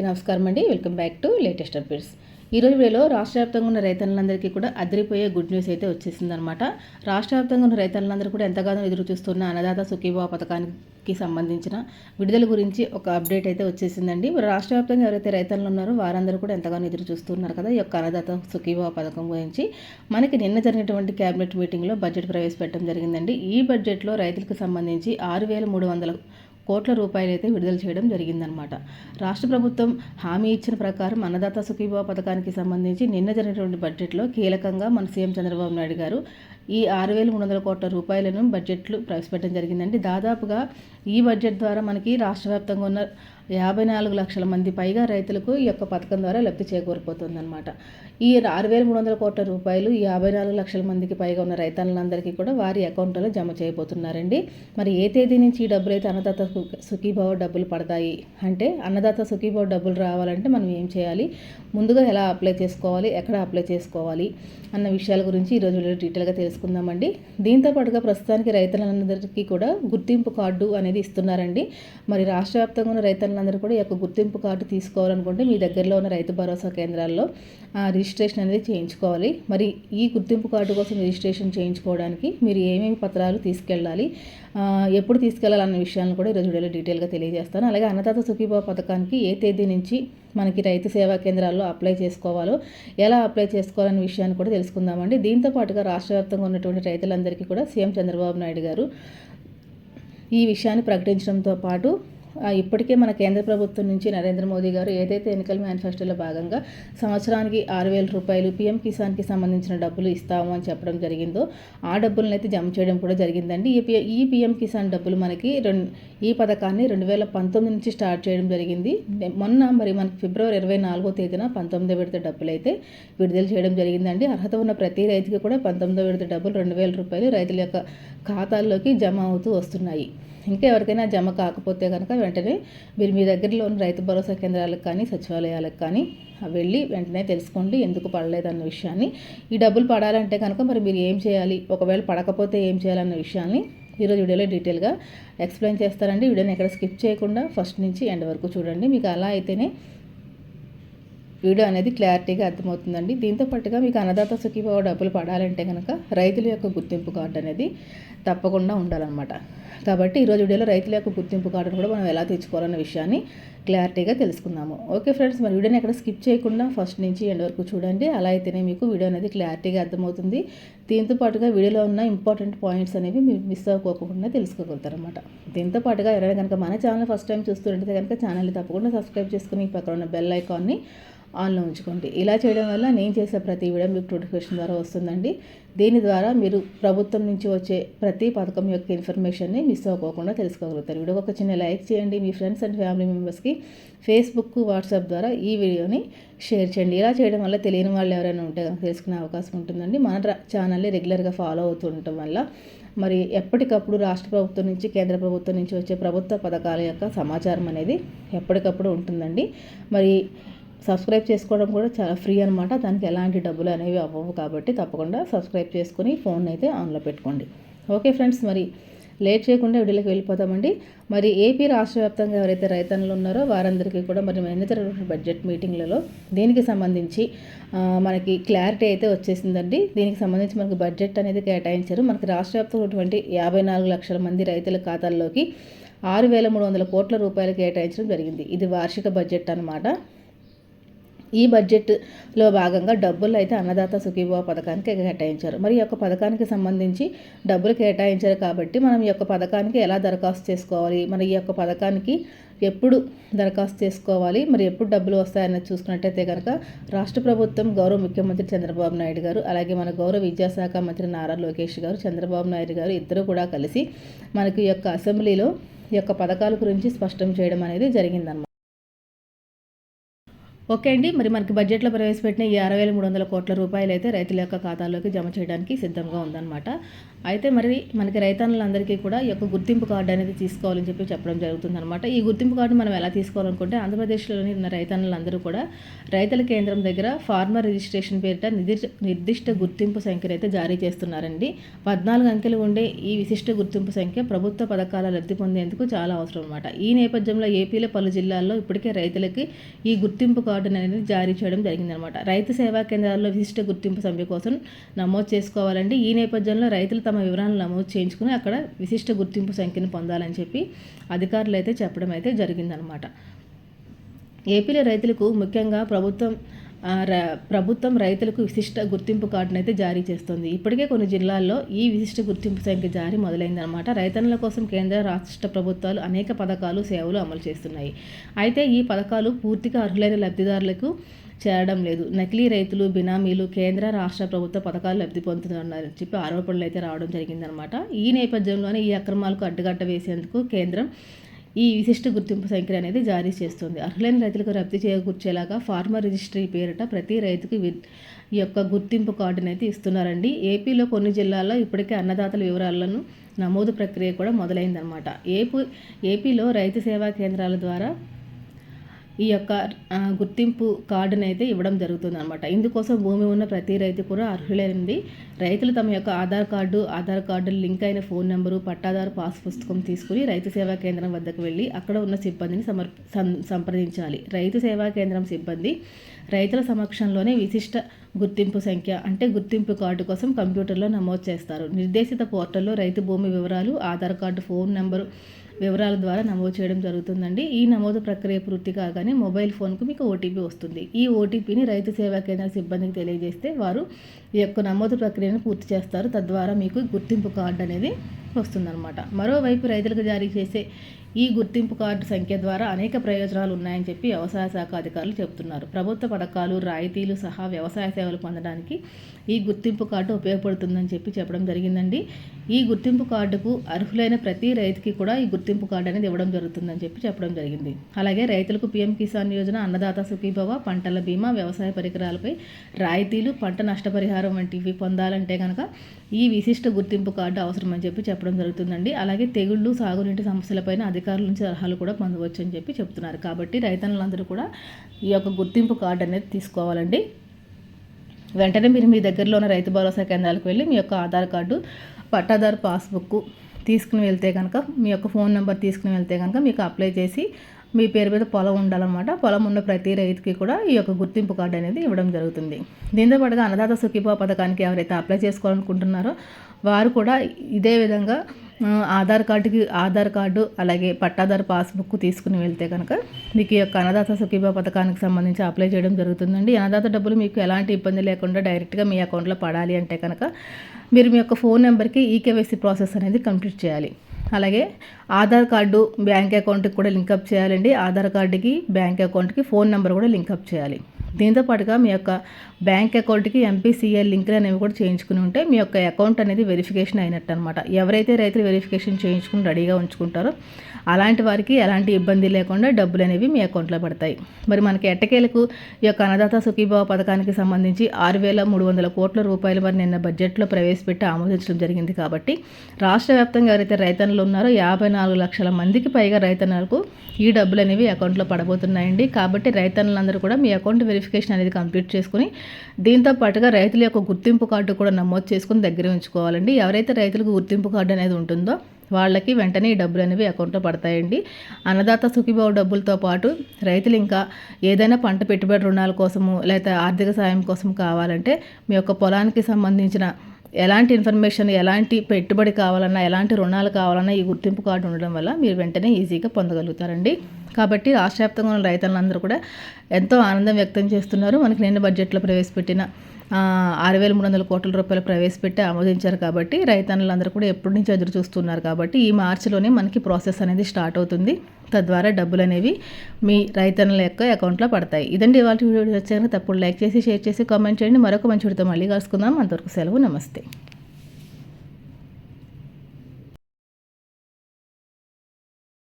అందరికీ నమస్కారం అండి. Welcome back to latest updates. ఈరోజు వీడియోలో రాష్ట్ర వ్యాప్తంగా ఉన్న రైతులందరికీ కూడా అదిరిపోయే గుడ్ న్యూస్ అయితే వచ్చేసిందనమాట రాష్ట్ర వ్యాప్తంగా ఉన్న రైతులందరూ కూడా ఎంతగానో ఎదురు చూస్తున్న అన్నదాత సుఖీభావ పథకానికి సంబంధించిన విడుదల గురించి ఒక అప్డేట్ అయితే వచ్చేసిందండి. మరి రాష్ట్ర వ్యాప్తంగా ఎవరైతే రైతులు ఉన్నారో వారందరూ కూడా ఎంతగానో ఎదురు చూస్తున్నారు కదా ఈ యొక్క అన్నదాత సుఖీభావ పథకం గురించి. మనకి నిన్న జరిగినటువంటి క్యాబినెట్ మీటింగ్లో బడ్జెట్ ప్రవేశపెట్టడం జరిగిందండి. ఈ బడ్జెట్లో రైతులకు సంబంధించి ఆరు వేల మూడు వందల కోట్ల రూపాయలు అయితే విడుదల చేయడం జరిగిందనమాట రాష్ట్ర ప్రభుత్వం హామీ ఇచ్చిన ప్రకారం అన్నదాత సుఖీభావ పథకానికి సంబంధించి నిన్న జరిగినటువంటి బడ్జెట్లో కీలకంగా మన సీఎం చంద్రబాబు నాయుడు గారు ఈ ఆరు వేల మూడు వందల కోట్ల రూపాయలను బడ్జెట్లు ప్రవేశపెట్టడం జరిగిందండి. దాదాపుగా ఈ బడ్జెట్ ద్వారా మనకి రాష్ట్ర వ్యాప్తంగా ఉన్న యాభై నాలుగు లక్షల మంది పైగా రైతులకు ఈ యొక్క పథకం ద్వారా లబ్ధి చేకూరిపోతుందన్నమాట. ఈ ఆరు వేల మూడు వందల కోట్ల రూపాయలు ఈ యాభై నాలుగు లక్షల మందికి పైగా ఉన్న రైతన్నులందరికీ కూడా వారి అకౌంట్లో జమ చేయబోతున్నారండి. మరి ఏ తేదీ నుంచి ఈ డబ్బులు అయితే అన్నదాత సుఖీభావ డబ్బులు పడతాయి అంటే అన్నదాత సుఖీభావ డబ్బులు రావాలంటే మనం ఏం చేయాలి? ముందుగా ఎలా అప్లై చేసుకోవాలి? ఎక్కడ అప్లై చేసుకోవాలి? అన్న విషయాల గురించి ఈరోజు డీటెయిల్గా తెలుసుకుందామండి. దీంతో పాటుగా ప్రస్తుతానికి రైతులందరికీ కూడా గుర్తింపు కార్డు అనేది ఇస్తున్నారండి. మరి రాష్ట్ర వ్యాప్తంగా ఉన్న రైతులందరూ కూడా ఈ యొక్క గుర్తింపు కార్డు తీసుకోవాలనుకుంటే మీ దగ్గరలో ఉన్న రైతు భరోసా కేంద్రాల్లో రిజిస్ట్రేషన్ అనేది చేయించుకోవాలి. మరి ఈ గుర్తింపు కార్డు కోసం రిజిస్ట్రేషన్ చేయించుకోవడానికి మీరు ఏమేమి పత్రాలు తీసుకెళ్ళాలి ఎప్పుడు తీసుకెళ్ళాలన్న విషయాలను కూడా ఈరోజు వీడియోలో డీటెయిల్గా తెలియజేస్తాను. అలాగే అన్నదాత సుఖీభావ పథకానికి ఏ తేదీ నుంచి మనకి రైతు సేవా కేంద్రాల్లో అప్లై చేసుకోవాలో ఎలా అప్లై చేసుకోవాలనే విషయాన్ని కూడా తెలుసుకుందామండి. దీంతో పాటుగా రాష్ట్ర వ్యాప్తంగా ఉన్నటువంటి రైతులందరికీ కూడా సీఎం చంద్రబాబు నాయుడు గారు ఈ విషయాన్ని ప్రకటించడంతో పాటు ఇప్పటికే మన కేంద్ర ప్రభుత్వం నుంచి నరేంద్ర మోదీ గారు ఏదైతే ఎన్నికల మేనిఫెస్టోలో భాగంగా సంవత్సరానికి ఆరు వేల రూపాయలు పీఎం కిసాన్కి సంబంధించిన డబ్బులు ఇస్తాము అని చెప్పడం జరిగిందో ఆ డబ్బులను అయితే జమ చేయడం కూడా జరిగిందండి. ఈ ఈ పీఎం కిసాన్ డబ్బులు మనకి రెండు ఈ పథకాన్ని రెండు వేల పంతొమ్మిది నుంచి స్టార్ట్ చేయడం జరిగింది. మొన్న మరి మనకి ఫిబ్రవరి ఇరవై నాలుగో తేదీన పంతొమ్మిదో విడత డబ్బులు అయితే విడుదల చేయడం జరిగిందండి. అర్హత ఉన్న ప్రతి రైతుకి కూడా పంతొమ్మిదో విడత డబ్బులు రెండు వేల రూపాయలు రైతుల యొక్క ఖాతాల్లోకి జమ అవుతూ వస్తున్నాయి. ఇంకా ఎవరికైనా జమ కాకపోతే కనుక వెంటనే మీరు మీ దగ్గరలో ఉన్న రైతు భరోసా కేంద్రాలకు కానీ సచివాలయాలకు కానీ వెళ్ళి వెంటనే తెలుసుకోండి ఎందుకు పడలేదన్న విషయాన్ని. ఈ డబ్బులు పడాలంటే కనుక మరి మీరు ఏం చేయాలి? ఒకవేళ పడకపోతే ఏం చేయాలన్న విషయాన్ని ఈరోజు వీడియోలో డీటెయిల్గా ఎక్స్ప్లెయిన్ చేస్తారండి వీడియోని ఎక్కడ స్కిప్ చేయకుండా ఫస్ట్ నుంచి ఎండ్ వరకు చూడండి. మీకు అలా అయితేనే వీడియో అనేది క్లారిటీగా అర్థమవుతుందండి. దీంతో పాటుగా మీకు అన్నదాత సుఖీభావ డబ్బులు పడాలంటే కనుక రైతుల యొక్క గుర్తింపు కార్డు అనేది తప్పకుండా ఉండాలన్నమాట. కాబట్టి ఈరోజు వీడియోలో రైతుల యొక్క గుర్తింపు కార్డును కూడా మనం ఎలా తెచ్చుకోవాలన్న విషయాన్ని క్లారిటీగా తెలుసుకుందాము. ఓకే ఫ్రెండ్స్ మరి వీడియోని ఎక్కడ స్కిప్ చేయకుండా ఫస్ట్ నుంచి ఎండ్ వరకు చూడండి. అలా అయితేనే మీకు వీడియో అనేది క్లారిటీగా అర్థమవుతుంది. దీంతో పాటుగా వీడియోలో ఉన్న ఇంపార్టెంట్ పాయింట్స్ అనేవి మీరు మిస్ అవ్వకోకుండా తెలుసుకోగలుగుతారనమాట దీంతో పాటుగా ఎవరైనా కనుక మన ఛానల్ ఫస్ట్ టైం చూస్తుంటే కనుక ఛానల్ని తప్పకుండా సబ్స్క్రైబ్ చేసుకుని పక్కన ఉన్న బెల్ ఐకాన్ని ఆన్లో ఉంచుకోండి. ఇలా చేయడం వల్ల నేను చేసే ప్రతి వీడియో మీకు నోటిఫికేషన్ ద్వారా వస్తుందండి. దీని ద్వారా మీరు ప్రభుత్వం నుంచి వచ్చే ప్రతి పథకం యొక్క ఇన్ఫర్మేషన్ని మిస్ అవ్వకుండా తెలుసుకోగలుగుతారు. వీడియో ఒక చిన్న లైక్ చేయండి. మీ ఫ్రెండ్స్ అండ్ ఫ్యామిలీ మెంబర్స్కి ఫేస్బుక్ వాట్సాప్ ద్వారా ఈ వీడియోని షేర్ చేయండి. ఇలా చేయడం వల్ల తెలియని వాళ్ళు ఎవరైనా ఉంటే తెలుసుకునే అవకాశం ఉంటుందండి. మన ఛానల్ని రెగ్యులర్గా ఫాలో అవుతుండటం వల్ల మరి ఎప్పటికప్పుడు రాష్ట్ర ప్రభుత్వం నుంచి కేంద్ర ప్రభుత్వం నుంచి వచ్చే ప్రభుత్వ పథకాల యొక్క సమాచారం అనేది ఎప్పటికప్పుడు ఉంటుందండి. మరి సబ్స్క్రైబ్ చేసుకోవడం కూడా చాలా ఫ్రీ అనమాట దానికి ఎలాంటి డబ్బులు అనేవి అవ్వవు కాబట్టి తప్పకుండా సబ్స్క్రైబ్ చేసుకుని ఫోన్ అయితే ఆన్లో పెట్టుకోండి. ఓకే ఫ్రెండ్స్ మరి లేట్ చేయకుండా వీడియోకి వెళ్ళిపోతామండి మరి ఏపీ రాష్ట్ర వ్యాప్తంగా ఎవరైతే రైతన్నులు ఉన్నారో వారందరికీ కూడా మరి మన జరిగిన బడ్జెట్ మీటింగ్లలో దీనికి సంబంధించి మనకి క్లారిటీ అయితే వచ్చేసిందండి. దీనికి సంబంధించి మనకి బడ్జెట్ అనేది కేటాయించారు. మనకి రాష్ట్ర వ్యాప్తంగా ఉన్నటువంటి యాభై నాలుగు లక్షల మంది రైతుల ఖాతాల్లోకి ఆరు వేల మూడు వందల కోట్ల రూపాయలు కేటాయించడం జరిగింది. ఇది వార్షిక బడ్జెట్ అనమాట ఈ బడ్జెట్లో భాగంగా డబ్బులు అయితే అన్నదాత సుఖీభావ పథకానికి కేటాయించారు. మరి ఈ యొక్క పథకానికి సంబంధించి డబ్బులు కేటాయించారు కాబట్టి మనం ఈ యొక్క పథకానికి ఎలా దరఖాస్తు చేసుకోవాలి? మరి ఈ యొక్క పథకానికి ఎప్పుడు దరఖాస్తు చేసుకోవాలి? మరి ఎప్పుడు డబ్బులు వస్తాయన్నది చూసుకున్నట్టయితే కనుక రాష్ట్ర ప్రభుత్వం గౌరవ ముఖ్యమంత్రి చంద్రబాబు నాయుడు గారు అలాగే మన గౌరవ విద్యాశాఖ మంత్రి నారా లోకేష్ గారు చంద్రబాబు నాయుడు గారు ఇద్దరు కూడా కలిసి మనకి ఈ యొక్క అసెంబ్లీలో ఈ యొక్క పథకాల గురించి స్పష్టం చేయడం అనేది జరిగిందన్నమాట. ఓకే అండి. మరి మనకి బడ్జెట్లో ప్రవేశపెట్టిన ఈ అరవై వేల మూడు వందల కోట్ల రూపాయలు అయితే రైతుల యొక్క ఖాతాలోకి జమ చేయడానికి సిద్ధంగా ఉందన్నమాట. అయితే మరి మనకి రైతన్నులందరికీ కూడా ఈ యొక్క గుర్తింపు కార్డు అనేది తీసుకోవాలని చెప్పి చెప్పడం జరుగుతుంది అనమాట ఈ గుర్తింపు కార్డు మనం ఎలా తీసుకోవాలనుకుంటే ఆంధ్రప్రదేశ్లోని ఉన్న రైతన్నులందరూ కూడా రైతుల కేంద్రం దగ్గర ఫార్మర్ రిజిస్ట్రేషన్ పేరిట నిర్దిష్ట నిర్దిష్ట గుర్తింపు సంఖ్యను అయితే జారీ చేస్తున్నారండి. పద్నాలుగు అంకెలు ఉండే ఈ విశిష్ట గుర్తింపు సంఖ్య ప్రభుత్వ పథకాల లబ్ధి పొందేందుకు చాలా అవసరం అనమాట ఈ నేపథ్యంలో ఏపీలో పలు జిల్లాల్లో ఇప్పటికే రైతులకి ఈ గుర్తింపు కార్డు అనేది జారీ చేయడం జరిగిందనమాట రైతు సేవా కేంద్రాల్లో విశిష్ట గుర్తింపు సభ్య కోసం నమోదు చేసుకోవాలండి. ఈ నేపథ్యంలో రైతులు తమ వివరాలను నమోదు చేయించుకుని అక్కడ విశిష్ట గుర్తింపు సంఖ్యను పొందాలని చెప్పి అధికారులు అయితే చెప్పడం అయితే జరిగిందనమాట. ఏపీలో రైతులకు ముఖ్యంగా ప్రభుత్వం ప్రభుత్వం రైతులకు విశిష్ట గుర్తింపు కార్డును అయితే జారీ చేస్తుంది. ఇప్పటికే కొన్ని జిల్లాల్లో ఈ విశిష్ట గుర్తింపు సంఖ్య జారీ మొదలైందనమాట. రైతన్నుల కోసం కేంద్ర రాష్ట్ర ప్రభుత్వాలు అనేక పథకాలు సేవలు అమలు చేస్తున్నాయి. అయితే ఈ పథకాలు పూర్తిగా అర్హులైన లబ్ధిదారులకు చేరడం లేదు. నకిలీ రైతులు బినామీలు కేంద్ర రాష్ట్ర ప్రభుత్వ పథకాలు లబ్ధి పొందుతున్నారని చెప్పి ఆరోపణలు అయితే రావడం జరిగిందనమాట ఈ నేపథ్యంలోనే ఈ అక్రమాలకు అడ్డుగట్ట వేసేందుకు కేంద్రం ఈ విశిష్ట గుర్తింపు సంఖ్య అనేది జారీ చేస్తుంది. అర్హులైన రైతులకు రద్దు చేకూర్చేలాగా ఫార్మర్ రిజిస్ట్రీ పేరిట ప్రతి రైతుకు వి యొక్క గుర్తింపు కార్డును అయితే ఇస్తున్నారండి. ఏపీలో కొన్ని జిల్లాల్లో ఇప్పటికే అన్నదాతల వివరాలను నమోదు ప్రక్రియ కూడా మొదలైందనమాట ఏపీ ఏపీలో రైతు సేవా కేంద్రాల ద్వారా ఈ యొక్క గుర్తింపు కార్డును అయితే ఇవ్వడం జరుగుతుంది అనమాట ఇందుకోసం భూమి ఉన్న ప్రతి రైతు కూడా అర్హులైంది. రైతులు తమ యొక్క Aadhaar card Aadhaar card link అయిన ఫోన్ నెంబరు పట్టాదారు పాస్ పుస్తకం తీసుకుని రైతు సేవా కేంద్రం వద్దకు వెళ్ళి అక్కడ ఉన్న సిబ్బందిని సమర్ సంప్రదించాలి. రైతు సేవా కేంద్రం సిబ్బంది రైతుల సమక్షంలోనే విశిష్ట గుర్తింపు సంఖ్య అంటే గుర్తింపు కార్డు కోసం కంప్యూటర్లో నమోదు చేస్తారు. నిర్దేశిత పోర్టల్లో రైతు భూమి వివరాలు ఆధార్ కార్డు ఫోన్ నెంబరు వివరాల ద్వారా నమోదు చేయడం జరుగుతుందండి. ఈ నమోదు ప్రక్రియ పూర్తి కాగానే మొబైల్ ఫోన్కు మీకు ఓటీపీ వస్తుంది. ఈ ఓటీపీని రైతు సేవా కేంద్ర సిబ్బందికి తెలియజేస్తే వారు ఈ యొక్క నమోదు ప్రక్రియను పూర్తి చేస్తారు. తద్వారా మీకు గుర్తింపు కార్డు అనేది వస్తుందన్నమాట. మరోవైపు రైతులకు జారీ చేసే ఈ గుర్తింపు కార్డు సంఖ్య ద్వారా అనేక ప్రయోజనాలు ఉన్నాయని చెప్పి వ్యవసాయ శాఖ అధికారులు చెబుతున్నారు. ప్రభుత్వ పథకాలు రాయితీలు సహా వ్యవసాయ సేవలు పొందడానికి ఈ గుర్తింపు కార్డు ఉపయోగపడుతుందని చెప్పి చెప్పడం జరిగిందండి. ఈ గుర్తింపు కార్డుకు అర్హులైన ప్రతి రైతుకి కూడా ఈ గుర్తింపు కార్డు అనేది ఇవ్వడం జరుగుతుందని చెప్పి చెప్పడం జరిగింది. అలాగే రైతులకు పీఎం కిసాన్ యోజన అన్నదాత సుఖీభవ పంటల బీమా వ్యవసాయ పరికరాలపై రాయితీలు పంట నష్టపరిహారం వంటివి పొందాలంటే కనుక ఈ విశిష్ట గుర్తింపు కార్డు అవసరమని చెప్పి చెప్పడం జరుగుతుందండి. అలాగే తెగుళ్ళు సాగునీటి సమస్యలపైన అధికారుల నుంచి సలహాలు కూడా పొందవచ్చు అని చెప్పి చెప్తున్నారు. కాబట్టి రైతన్నులందరూ కూడా ఈ యొక్క గుర్తింపు కార్డు అనేది తీసుకోవాలండి. వెంటనే మీరు మీ దగ్గరలో ఉన్న రైతు భరోసా కేంద్రాలకు వెళ్ళి మీ యొక్క ఆధార్ కార్డు పట్టాదారు పాస్బుక్ తీసుకుని వెళ్తే కనుక మీ యొక్క ఫోన్ నెంబర్ తీసుకుని వెళ్తే కనుక మీకు అప్లై చేసి మీ పేరు మీద పొలం ఉండాలన్నమాట. పొలం ఉన్న ప్రతి రైతుకి కూడా ఈ యొక్క గుర్తింపు కార్డు అనేది ఇవ్వడం జరుగుతుంది. దీంతో పాటుగా అన్నదాత సుఖీభావ పథకానికి ఎవరైతే అప్లై చేసుకోవాలనుకుంటున్నారో వారు కూడా ఇదే విధంగా ఆధార్ కార్డుకి ఆధార్ కార్డు అలాగే పట్టాదారు పాస్బుక్ తీసుకుని వెళ్తే కనుక మీకు ఈ యొక్క అన్నదాత సుఖీభా పథకానికి సంబంధించి అప్లై చేయడం జరుగుతుందండి. అన్నదాత డబ్బులు మీకు ఎలాంటి ఇబ్బంది లేకుండా డైరెక్ట్గా మీ అకౌంట్లో పడాలి అంటే కనుక మీరు మీ యొక్క ఫోన్ నెంబర్కి ఈకేవైసీ ప్రాసెస్ అనేది కంప్లీట్ చేయాలి. అలాగే ఆధార్ కార్డు బ్యాంక్ అకౌంట్కి కూడా లింకప్ చేయాలండి. ఆధార్ కార్డుకి బ్యాంక్ అకౌంట్కి ఫోన్ నెంబర్ కూడా లింకప్ చేయాలి. దీంతో పాటుగా మీ యొక్క బ్యాంక్ అకౌంట్కి ఎంపీసీఎల్ లింకులు అనేవి కూడా చేయించుకుని ఉంటే మీ యొక్క అకౌంట్ అనేది వెరిఫికేషన్ అయినట్టు అనమాట ఎవరైతే రైతులు వెరిఫికేషన్ చేయించుకుని రెడీగా ఉంచుకుంటారో అలాంటి వారికి ఎలాంటి ఇబ్బంది లేకుండా డబ్బులు అనేవి మీ అకౌంట్లో పడతాయి. మరి మనకి ఎట్టకేలకు ఈ యొక్క అన్నదాత సుఖీభావ పథకానికి సంబంధించి ఆరు వేల మూడు వందల కోట్ల రూపాయలు మరి నిన్న బడ్జెట్లో ప్రవేశపెట్టి ఆమోదించడం జరిగింది కాబట్టి రాష్ట్ర వ్యాప్తంగా ఎవరైతే రైతన్నులు ఉన్నారో యాభై నాలుగు లక్షల మందికి పైగా రైతన్నులకు ఈ డబ్బులు అనేవి అకౌంట్లో పడబోతున్నాయండి. కాబట్టి రైతన్నులందరూ కూడా మీ అకౌంట్ వెరిఫికేషన్ అనేది కంప్లీట్ చేసుకుని దీంతో పాటుగా రైతుల యొక్క గుర్తింపు కార్డు కూడా నమోదు చేసుకుని దగ్గర ఉంచుకోవాలండి. ఎవరైతే రైతులకు గుర్తింపు కార్డు అనేది ఉంటుందో వాళ్ళకి వెంటనే ఈ డబ్బులు అనేవి అకౌంట్లో పడతాయండి. అన్నదాత సుఖీభావ డబ్బులతో పాటు రైతులు ఇంకా ఏదైనా పంట పెట్టుబడి రుణాల కోసము లేకపోతే ఆర్థిక సాయం కోసం కావాలంటే మీ యొక్క పొలానికి సంబంధించిన ఎలాంటి ఇన్ఫర్మేషన్ ఎలాంటి పెట్టుబడి కావాలన్నా ఎలాంటి రుణాలు కావాలన్నా ఈ గుర్తింపు కార్డు ఉండడం వల్ల మీరు వెంటనే ఈజీగా పొందగలుగుతారండి. కాబట్టి రాష్ట్ర వ్యాప్తంగా ఉన్న రైతులందరూ కూడా ఎంతో ఆనందం వ్యక్తం చేస్తున్నారు. మనకి నిన్న బడ్జెట్లో ప్రవేశపెట్టిన ఆరు వేల మూడు వందల కోట్ల రూపాయలు ప్రవేశపెట్టి ఆమోదించారు కాబట్టి రైతన్నలందరూ కూడా ఎప్పటి నుంచి ఎదురు చూస్తున్నారు కాబట్టి ఈ మార్చిలోనే మనకి ప్రాసెస్ అనేది స్టార్ట్ అవుతుంది. తద్వారా డబ్బులు అనేవి మీ రైతన్నుల యొక్క అకౌంట్లో పడతాయి. ఇదండి ఇవాళ వీడియో. వచ్చాక తప్పుడు లైక్ చేసి షేర్ చేసి కామెంట్ చేయండి. మరొక మంచి వీడితో మళ్ళీ కలుసుకుందాం. అంతవరకు సెలవు. నమస్తే.